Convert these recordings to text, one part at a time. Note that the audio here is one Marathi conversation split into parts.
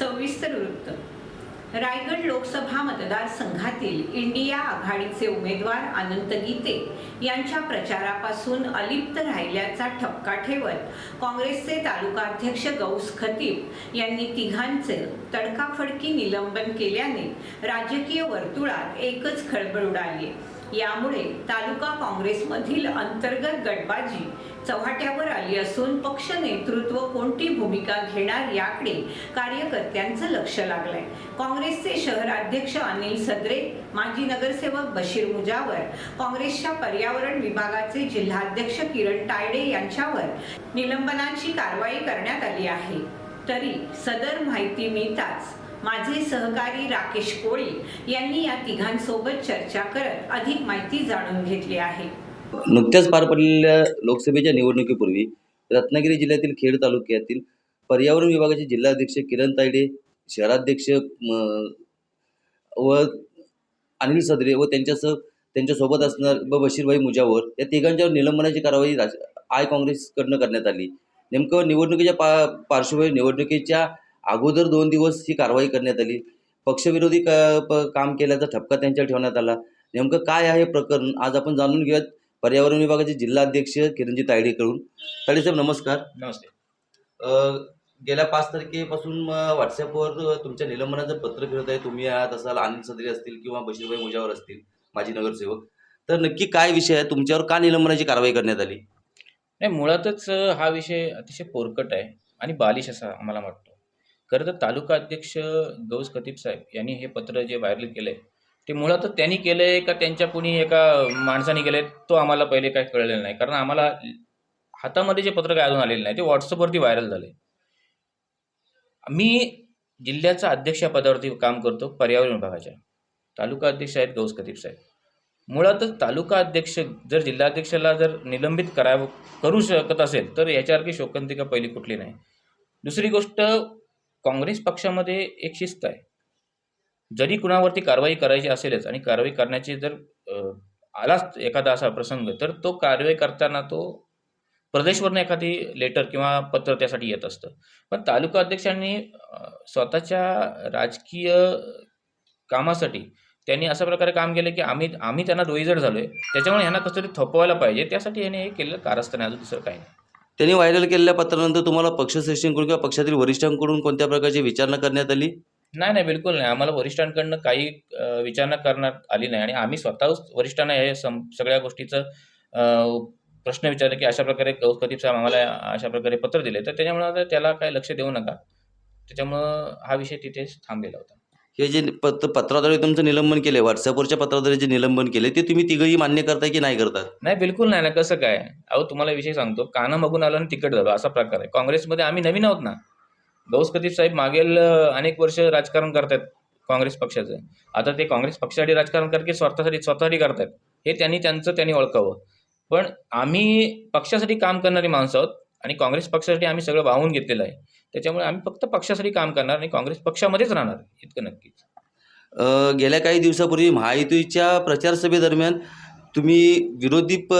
सविस्तर वृत्त. रायगड लोकसभा मतदारसंघातील इंडिया आघाडीचे उमेदवार अनंत गीते यांच्या प्रचारापासून अलिप्त राहिल्याचा ठपका ठेवत काँग्रेसचे तालुकाध्यक्ष गौस खतीब यांनी तिघांचे तडकाफडकी निलंबन केल्याने राजकीय वर्तुळात एकच खळबळ उडाली. यामुळे तालुका काँग्रेसमधील अंतर्गत गटबाजी चव्हाट्यावर आली असून पक्ष नेतृत्व कोणती भूमिका घेणार याकडे कार्यकर्त्यांचं लक्ष लागलंय. काँग्रेसचे शहराध्यक्ष अनिल सदरे माजी नगरसेवक बशीर मुजावर काँग्रेसच्या पर्यावरण विभागाचे जिल्हाध्यक्ष किरण तायडे यांच्यावर निलंबनाची कारवाई करण्यात आली आहे. तरी सदर माहिती मिळताच माझे सहकारी राकेश कोळी यांनी या तिघांसोबत चर्चा करत अधिक माहिती जाणून घेतली आहे. नुकत्याच पार पडलेल्या लोकसभेच्या निवडणुकीपूर्वी रत्नागिरी जिल्ह्यातील खेड तालुक्यातील पर्यावरण विभागाचे जिल्हाध्यक्ष किरण तायडे शहराध्यक्ष व अनिल सदरे व त्यांच्यासह त्यांच्यासोबत असणार व बशीरभाई मुजावर या तिघांच्यावर निलंबनाची कारवाई राज आय काँग्रेसकडनं करण्यात आली. नेमकं निवडणुकीच्या पा पार्श्वभूमी निवडणुकीच्या अगोदर दोन दिवस ही कारवाई करण्यात आली. पक्षविरोधी क काम केल्याचा ठपका त्यांच्यावर ठेवण्यात आला. नेमकं काय आहे प्रकरण आज आपण जाणून घेऊयात. पर्यावरण विभागाचे जिल्हाध्यक्ष किरणजी तायडेकडून तायडे साहेब नमस्कार. नमस्ते. अ, गेल्या पाच तारखेपासून व्हॉट्सअपवर तुमच्या निलंबनाचं पत्र फिरत आहे. तुम्ही आहात असाल अनिल सदरे असतील किंवा बशीरभाई मुजावर असतील माजी नगरसेवक. तर नक्की काय विषय आहे? तुमच्यावर का निलंबनाची कारवाई करण्यात आली? नाही मुळातच हा विषय अतिशय पोरकट आहे आणि बालिश असा आम्हाला वाटतो. खरं तर तालुका अध्यक्ष गौस खतीब साहेब यांनी हे पत्र जे व्हायरल केलं आहे ते मुळात त्यांनी केलं आहे का त्यांच्या कुणी एका माणसाने केलं आहे तो आम्हाला पहिले काय कळलेलं नाही. कारण आम्हाला हातामध्ये जे पत्र काय अजून आलेलं नाही ते व्हॉट्सअपवरती व्हायरल झाले मी जिल्ह्याचा अध्यक्ष या पदावरती काम करतो पर्यावरण विभागाच्या. तालुका अध्यक्ष आहेत गौस खतीब साहेब. मुळातच तालुका अध्यक्ष जर जिल्हाध्यक्षाला जर निलंबित करावं करू शकत असेल तर याच्यासारखी शोकांतिका पहिली कुठली नाही. दुसरी गोष्ट काँग्रेस पक्षामध्ये एक शिस्त आहे. जरी कुणावरती कारवाई करायची असेलच आणि कारवाई करण्याची जर आलाच एखादा असा प्रसंग तर तो कारवाई करताना तो प्रदेशवरनं एखादी लेटर किंवा पत्र त्यासाठी येत असतं. पण तालुका अध्यक्षांनी स्वतःच्या राजकीय कामासाठी त्यांनी अशा प्रकारे काम केलं की आम्ही आम्ही त्यांना रोईजड झालो आहे त्याच्यामुळे ह्यांना कसं तरी थोपवायला पाहिजे. त्यासाठी ह्याने हे केलेलं कारस्थान अजून दुसरं काही नाही. त्यांनी व्हायरल केलेल्या पत्रानंतर तुम्हाला पक्षश्रेष्ठींकडून किंवा पक्षातील वरिष्ठांकडून कोणत्या प्रकारची विचारणा करण्यात आली? नाही नाही बिलकुल नाही. आम्हाला वरिष्ठांकडनं काही विचारणा करण्यात आली नाही. आणि आम्ही स्वतःच वरिष्ठांना हे सम सगळ्या गोष्टीचं प्रश्न विचारले की अशा प्रकारे गौस साहेब आम्हाला अशा प्रकारे पत्र दिले. तर त्याच्यामुळे त्याला काही लक्ष देऊ नका. त्याच्यामुळं हा विषय तिथेच थांबलेला होता. हे जे पत्र पत्राद्वारे तुमचं निलंबन केले व्हॉट्सअपवरच्या पत्राद्वारे जे निलंबन केले ते तुम्ही तिघंही मान्य करताय की नाही करतात नाही बिलकुल नाही ना कसं काय? अहो तुम्हाला विषय सांगतो. कानं मागून आलं आणि तिकट झालो असा प्रकार आहे. काँग्रेसमध्ये आम्ही नवीन आहोत ना. गौस खतीब साहेब मागील अनेक वर्ष राजकारण करतायत काँग्रेस पक्षाचं. आता ते काँग्रेस पक्षासाठी राजकारण करत की स्वतःसाठी स्वतःसाठी करतायत? हे त्यांनी त्यांचं त्यांनी ओळखावं. पण आम्ही पक्षासाठी काम करणारी माणसं आहोत आणि काँग्रेस पक्षासाठी आम्ही सगळं वाहून घेतलेलं आहे. त्याच्यामुळे आम्ही फक्त पक्षासाठी काम करणार आणि काँग्रेस पक्षामध्येच राहणार इतकं नक्कीच. अ, गेल्या काही दिवसापूर्वी महायुतीच्या प्रचार सभेदरम्यान तुम्ही विरोधी प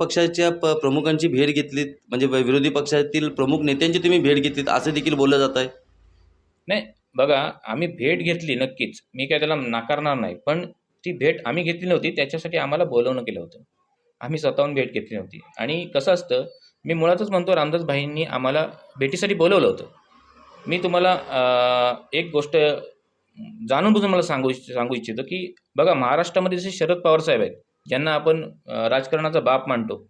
पक्षाच्या प प्रमुखांची भेट घेतलीत म्हणजे व- विरोधी पक्षातील प्रमुख नेत्यांची तुम्ही भेट घेतलीत असं देखील बोललं जात आहे. नाही बघा आम्ही भेट घेतली नक्कीच. मी काय त्याला नाकारणार नाही पण ती भेट आम्ही घेतली नव्हती त्याच्यासाठी आम्हाला बोलवणं केलं होतं. आम्ही स्वतःहून भेट घेतली नव्हती. आणि कसं असतं मी मुळातच म्हणतो रामदास भाईंनी आम्हाला भेटीसाठी बोलवलं होतं. मी तुम्हाला एक गोष्ट जाणून बुजून मला सांगू इच्छ- सांगू इच्छितो की बघा महाराष्ट्रामध्ये जसे शरद पवार साहेब आहेत ज्यांना आपण राजकारणाचा बाप मानतो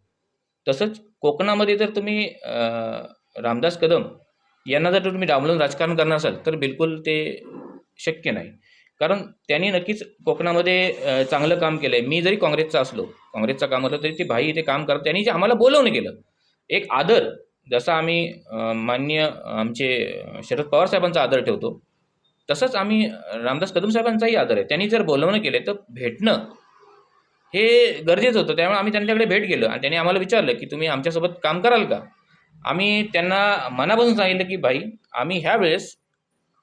तसंच कोकणामध्ये जर तुम्ही रामदास कदम यांना जर तुम्ही डावलून राजकारण करणार असाल तर बिलकुल ते शक्य नाही. कारण त्यांनी नक्कीच कोकणामध्ये चांगलं काम केलं आहे मी जरी काँग्रेसचा असलो काँग्रेसचा काम असलं तरी ते भाई ते काम करत त्यांनी जे आम्हाला बोलवणं केलं एक आदर जसा आम्ही मान्य आमचे शरद पवार साहेबांचा आदर ठेवतो तसंच आम्ही रामदास कदम साहेबांचाही आदर आहे. त्यांनी जर बोलवणं केलं तर भेटणं हे गरजेचं होतं. त्यामुळे आम्ही त्यांच्याकडे भेट गेलो आणि त्यांनी आम्हाला विचारलं की तुम्ही आमच्यासोबत काम कराल का? आम्ही त्यांना मनापासून सांगितलं की भाई आम्ही ह्या वेळेस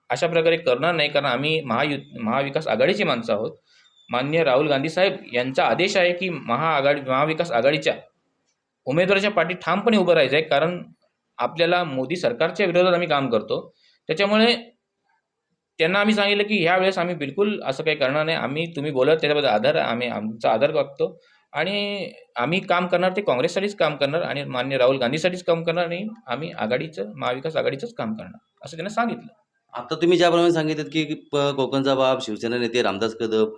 अशा प्रकारे करणार नाही कारण आम्ही महायु महाविकास आघाडीची माणसं आहोत. मान्य राहुल गांधी साहेब यांचा आदेश आहे की महाआघाडी महाविकास आघाडीच्या उमेदवाराच्या पाठी ठामपणे उभं राहायचं आहे कारण आपल्याला मोदी सरकारच्या विरोधात आम्ही काम करतो. त्याच्यामुळे त्यांना आम्ही सांगितलं की ह्या वेळेस आम्ही बिलकुल असं काही करणार नाही. आम्ही तुम्ही बोलत त्याच्याबद्दल आधार आम्ही आमचा आधार वागतो आणि आम्ही काम करणार ते काँग्रेससाठीच काम करणार आणि मान्य राहुल गांधीसाठीच काम करणार आणि आम्ही आघाडीचं महाविकास आघाडीचंच काम करणार असं त्यांना सांगितलं. आता तुम्ही ज्याप्रमाणे सांगितलं की कोकणचा बाप शिवसेना नेते रामदास कदम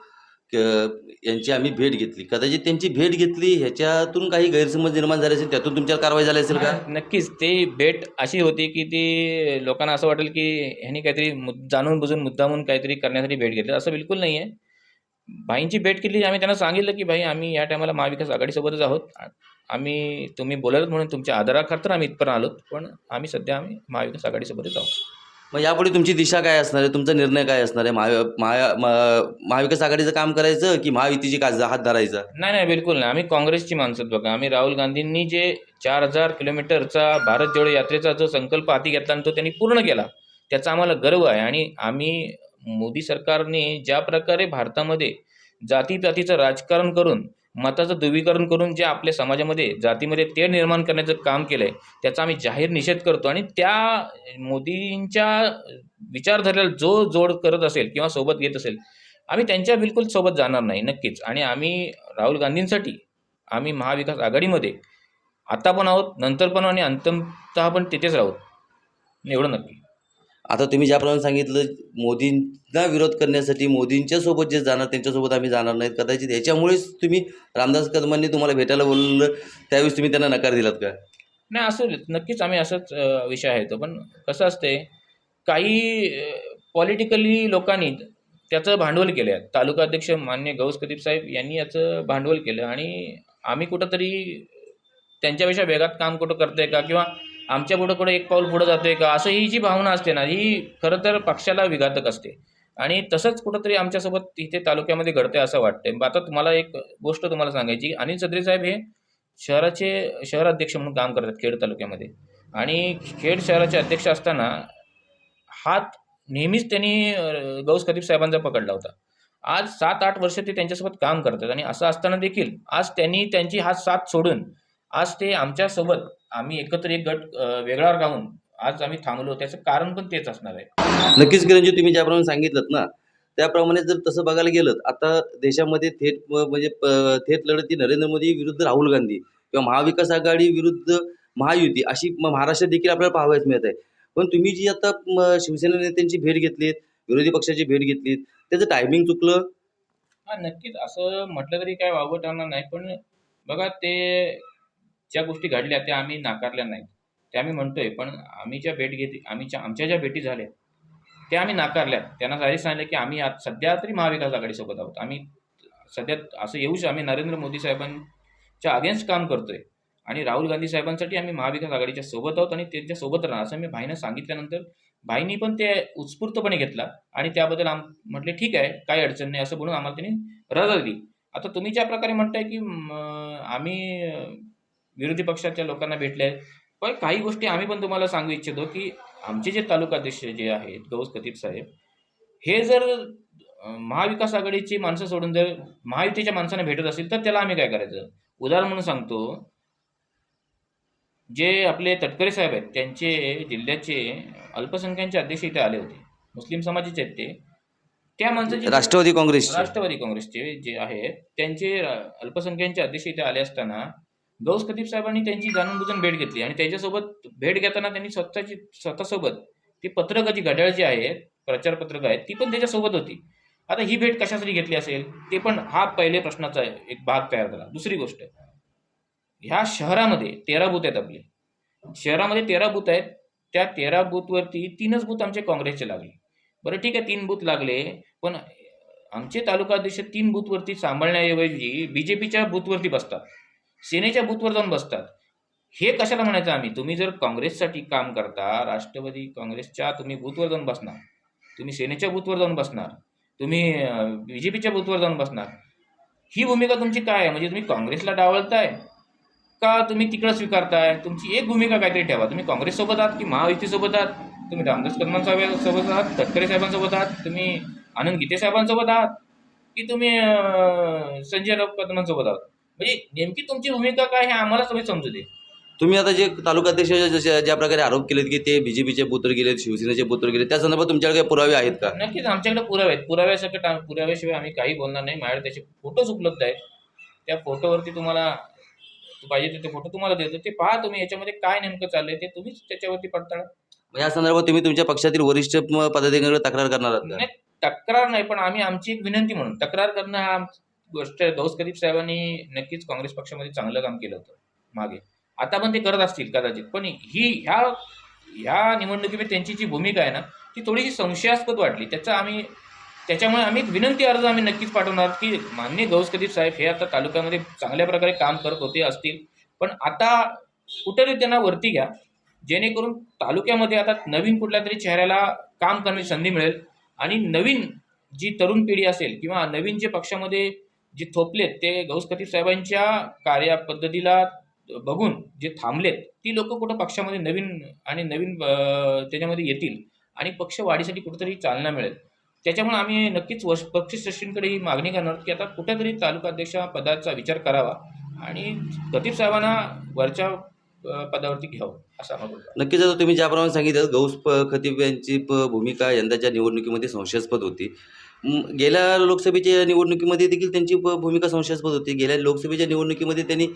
क- यांची आम्ही भेट घेतली. कदाचित त्यांची भेट घेतली ह्याच्यातून काही गैरसमज निर्माण झाले असेल त्यातून तुमच्यावर कारवाई झाली असेल का? नक्कीच. ती भेट अशी होती की ती लोकांना असं वाटेल की ह्यांनी काहीतरी मुद- जाणून बुजून मुद्दामून काहीतरी करण्यासाठी भेट घेतली. असं बिलकुल नाही आहे भाईंची भेट केली आम्ही त्यांना सांगितलं की भाई आम्ही या टायमाला महाविकास आघाडीसोबतच आहोत. आ- आम्ही तुम्ही बोलत म्हणून तुमच्या आदराखातर आम्ही इथपर्यंत आलोत पण आम्ही सध्या आम्ही महाविकास आघाडीसोबतच आहोत. मग यापुढे तुमची दिशा काय असणार आहे? तुमचा निर्णय काय असणार आहे? महा महा महाविकास आघाडीचं काम करायचं की महायुतीची का हात धरायचा? नाही नाही बिलकुल नाही. आम्ही काँग्रेसची माणसं आहेत बघा. आम्ही राहुल गांधींनी जे चार हजार किलोमीटरचा भारत जोडो यात्रेचा जो संकल्प हाती घेतला आणि तो त्यांनी पूर्ण केला त्याचा आम्हाला गर्व आहे. आणि आम्ही मोदी सरकारने ज्या प्रकारे भारतामध्ये जातीपातीचं राजकारण करून मताचं ध्रुवीकरण करून जे आपल्या समाजामध्ये जातीमध्ये तेढ निर्माण करण्याचं काम केलं आहे त्याचा आम्ही जाहीर निषेध करतो. आणि त्या मोदींच्या विचारधारेला जो जोड करत असेल किंवा सोबत घेत असेल आम्ही त्यांच्या बिलकुल सोबत जाणार नाही नक्कीच. आणि आम्ही राहुल गांधींसाठी आम्ही महाविकास आघाडीमध्ये आता पण आहोत नंतर पण आणि अंतमतः पण तिथेच राहू. एवढं नक्की. आता तुम्ही ज्याप्रमाणे सांगितलं मोदींना विरोध करण्यासाठी मोदींच्या सोबत जे जाणार त्यांच्यासोबत आम्ही जाणार नाहीत कदाचित. याच्यामुळेच तुम्ही रामदास कदमांनी तुम्हाला भेटायला बोललं त्यावेळेस तुम्ही त्यांना नकार दिलात का? नाही असं नक्कीच आम्ही असंच विषय आहे तो. पण कसं असते काही पॉलिटिकली लोकांनी त्याचं भांडवल केलं आहे तालुका अध्यक्ष मान्य गौस कदीप साहेब यांनी याचं भांडवल केलं. आणि आम्ही कुठंतरी त्यांच्यापेक्षा वेगात काम कुठं करतोय का? किंवा आमच्या पुढं कुठं एक पाऊल पुढं जातोय का? असं ही जी भावना असते ना ही खरं तर पक्षाला विघातक असते. आणि तसंच कुठंतरी आमच्यासोबत इथे तालुक्यामध्ये घडतंय असं वाटतंय. आता तुम्हाला एक गोष्ट तुम्हाला सांगायची अनिल सदरे साहेब हे शहराचे शहर अध्यक्ष म्हणून काम करतात खेड तालुक्यामध्ये. आणि खेड शहराचे अध्यक्ष असताना हात नेहमीच त्यांनी गौस खतीब साहेबांचा पकडला होता. आज सात आठ वर्ष ते त्यांच्यासोबत काम करतात. आणि असं असताना देखील आज त्यांनी त्यांची हात साथ सोडून आज ते आमच्यासोबत आम्ही एकत्र एक गट वेगळा राहून आज आम्ही थांबलो. त्याचं कारण पण तेच असणार आहे. नक्कीच किरणजी तुम्ही ज्याप्रमाणे सांगितलं ना त्याप्रमाणे जर तसं बघायला गेलं आता देशामध्ये थेट म्हणजे थेट लढती नरेंद्र मोदी विरुद्ध राहुल गांधी किंवा महाविकास आघाडी विरुद्ध महायुती अशी महाराष्ट्रात देखील आपल्याला पाहावयास मिळत आहे. पण तुम्ही जी आता शिवसेना नेत्यांची भेट घेतलीत विरोधी पक्षाची भेट घेतलीत त्याचं टायमिंग चुकलं? हा नक्कीच. असं म्हटलं तरी काय ठरणार नाही. पण बघा ते ज्या गोष्टी घडल्या त्या आम्ही नाकारल्या नाहीत. त्या आम्ही म्हणतोय पण आम्ही ज्या भेट घेतली आम्ही ज्या आमच्या ज्या भेटी झाल्या त्या आम्ही नाकारल्या. त्यांना जाहीर सांगितलं की आम्ही आज सध्या तरी महाविकास आघाडीसोबत आहोत. आम्ही सध्या असं येऊ आम्ही नरेंद्र मोदी साहेबांच्या अगेन्स्ट काम करतोय. आणि राहुल गांधी साहेबांसाठी आम्ही महाविकास आघाडीच्या सोबत आहोत आणि त्यांच्यासोबत राहणार. असं मी भाईनं सांगितल्यानंतर भाईनी पण ते उत्स्फूर्तपणे घेतला आणि त्याबद्दल आम म्हटले ठीक आहे काही अडचण नाही असं बोलून आम्हाला त्यांनी रजा दिली. आता तुम्ही ज्या प्रकारे म्हणताय की आम्ही विरोधी पक्षाच्या लोकांना भेटले. पण काही गोष्टी आम्ही पण तुम्हाला सांगू इच्छितो की आमचे जे तालुका अध्यक्ष जे आहेत गौस खतीब साहेब हे जर महाविकास आघाडीची माणसं सोडून जर महायुतीच्या माणसांना भेटत असतील तर त्याला आम्ही काय करायचं? उदाहरण म्हणून सांगतो जे आपले तटकरे साहेब आहेत त्यांचे जिल्ह्याचे अल्पसंख्याकचे अध्यक्ष इथे आले होते मुस्लिम समाजाचे आहेत ते. त्या माणसाचे राष्ट्रवादी काँग्रेसची. राष्ट्रवादी काँग्रेसचे जे आहेत त्यांचे अ, अल्पसंख्याकचे अध्यक्ष इथे आले असताना गौस खतीब साहेबांनी त्यांची जाणूनबुजून भेट घेतली आणि त्यांच्यासोबत भेट घेताना त्यांनी स्वतःची स्वतःसोबत ती पत्रकं जी घड्याळ जी आहेत प्रचार पत्रकं आहेत ती पण त्याच्यासोबत होती. आता ही भेट कशासाठी घेतली असेल? ते पण हा पहिले प्रश्नाचा एक भाग तयार झाला. दुसरी गोष्ट ह्या शहरामध्ये तेरा बूथ आहेत आपले. शहरामध्ये तेरा बूथ आहेत. त्या तेरा बूथवरती तीनच बूथ आमचे काँग्रेसचे लागले. बरं ठीक आहे तीन बूथ लागले पण आमचे तालुका अध्यक्ष तीन बूथवरती सांभाळण्याऐवजी बी जे पीच्या बूथवरती बसतात. सेनेच्या बूथवर जाऊन बसतात. हे कशाला म्हणायचं आम्ही? तुम्ही जर काँग्रेससाठी काम करता राष्ट्रवादी काँग्रेसच्या तुम्ही बूथवर जाऊन बसणार. तुम्ही सेनेच्या बूथवर जाऊन बसणार. तुम्ही बी जे पीच्या बूथवर जाऊन बसणार. ही भूमिका तुमची काय आहे? म्हणजे तुम्ही काँग्रेसला डावलताय का तुम्ही तिकडं स्वीकारताय? तुमची एक भूमिका काहीतरी ठेवा. तुम्ही काँग्रेससोबत आहात की महायुतीसोबत आहात? तुम्ही रामदास कदमान साहेबांसोबत आहात तटकरे साहेबांसोबत आहात? तुम्ही आनंद गीते साहेबांसोबत आहात? की तुम्ही संजय राऊत कदमांसोबत आहात? म्हणजे नेमकी तुमची भूमिका काय हे आम्हाला सगळे समजू दे. तुम्ही आता जे तालुका अध्यक्ष जसे ज्या प्रकारे आरोप केलेत की ते बीजेपीचे पुत्र गेलेत शिवसेनेचे पुत्र गेले त्या संदर्भात तुमच्याकडे काही पुरावे आहेत का? नक्कीच आमच्याकडे पुरावे आहेत. पुराव्यासकट आम- पुराव्याशिवाय आम्ही काही बोलणार नाही. माझ्याकडे त्याचे फोटोज उपलब्ध आहेत. त्या फोटोवरती तुम्हाला पाहिजे ते फोटो तुम्हाला देतो. ते पहा तुम्ही याच्यामध्ये काय नेमकं चाललंय ते तुम्हीच त्याच्यावरती पडताळा. या संदर्भात तुम्ही तुमच्या पक्षातील वरिष्ठ म- पदाधिकाऱ्यांकडे तक्रार करणार आहात का? नाही तक्रार नाही पण आम्ही आमची एक विनंती म्हणून तक्रार करणं हा आम- गोष्ट आहे दौस साहेबांनी नक्कीच काँग्रेस पक्षामध्ये चांगलं काम केलं होतं मागे. आता पण ते करत असतील कदाचित पण ही ह्या ह्या निवडणुकीमध्ये त्यांची जी भूमिका आहे ना ती थोडीशी संशयास्पद वाटली. त्याचा आम्ही त्याच्यामुळे आम्ही एक विनंती अर्ज आम्ही नक्कीच पाठवणार की मान्य गौस कदीप साहेब हे आता तालुक्यामध्ये चांगल्या प्रकारे काम करत होते असतील. पण आता कुठेतरी त्यांना वरती घ्या जेणेकरून तालुक्यामध्ये आता नवीन कुठल्या तरी चेहऱ्याला काम करण्याची संधी मिळेल. आणि नवीन जी तरुण पिढी असेल किंवा नवीन जे पक्षामध्ये जे थोपलेत ते गौस खतीब साहेबांच्या कार्यपद्धतीला बघून जे थांबलेत ती लोक कुठं पक्षामध्ये नवीन आणि नवीन त्याच्यामध्ये येतील आणि पक्ष वाढीसाठी कुठेतरी चालना मिळेल. त्याच्यामुळे आम्ही नक्कीच वर्ष पक्षश्रेष्ठींकडे ही मागणी करणार की आता कुठेतरी तालुका अध्यक्ष पदाचा विचार करावा आणि खतीब साहेबांना वरच्या पदावरती घ्यावं असं आम्हाला नक्कीच आता तुम्ही ज्याप्रमाणे सांगितलं गौस प खतीब यांची भूमिका यंदाच्या निवडणुकीमध्ये संशयास्पद होती. गेल्या लोकसभेच्या निवडणुकीमध्ये देखील त्यांची भूमिका संशयास्पद होती. गेल्या लोकसभेच्या निवडणुकीमध्ये त्यांनी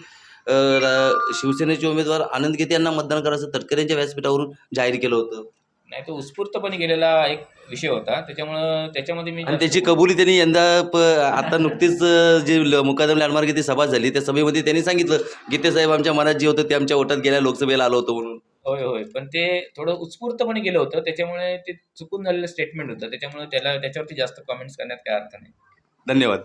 शिवसेनेचे उमेदवार आनंद गीते यांना मतदान करायचं तटकऱ्यांच्या व्यासपीठावरून जाहीर केलं होतं. नाही तो उत्स्फूर्तपणे गेलेला एक विषय होता. त्याच्यामुळं त्याच्यामध्ये मी आणि त्याची कबुली त्यांनी यंदा प आता नुकतीच जे मुकादम लँडमार्क इथे सभा झाली त्या सभेमध्ये त्यांनी सांगितलं गीते साहेब आमच्या मनात जे होतं ते आमच्या वोटात गेल्या लोकसभेला आलं होतं म्हणून. होय होय. पण ते थोडं उत्स्फूर्तपणे गेलं होतं. त्याच्यामुळे ते चुकून झालेलं स्टेटमेंट होतं. त्याच्यामुळे त्याला त्याच्यावरती जास्त कमेंट्स करण्यात काय अर्थ नाही. धन्यवाद.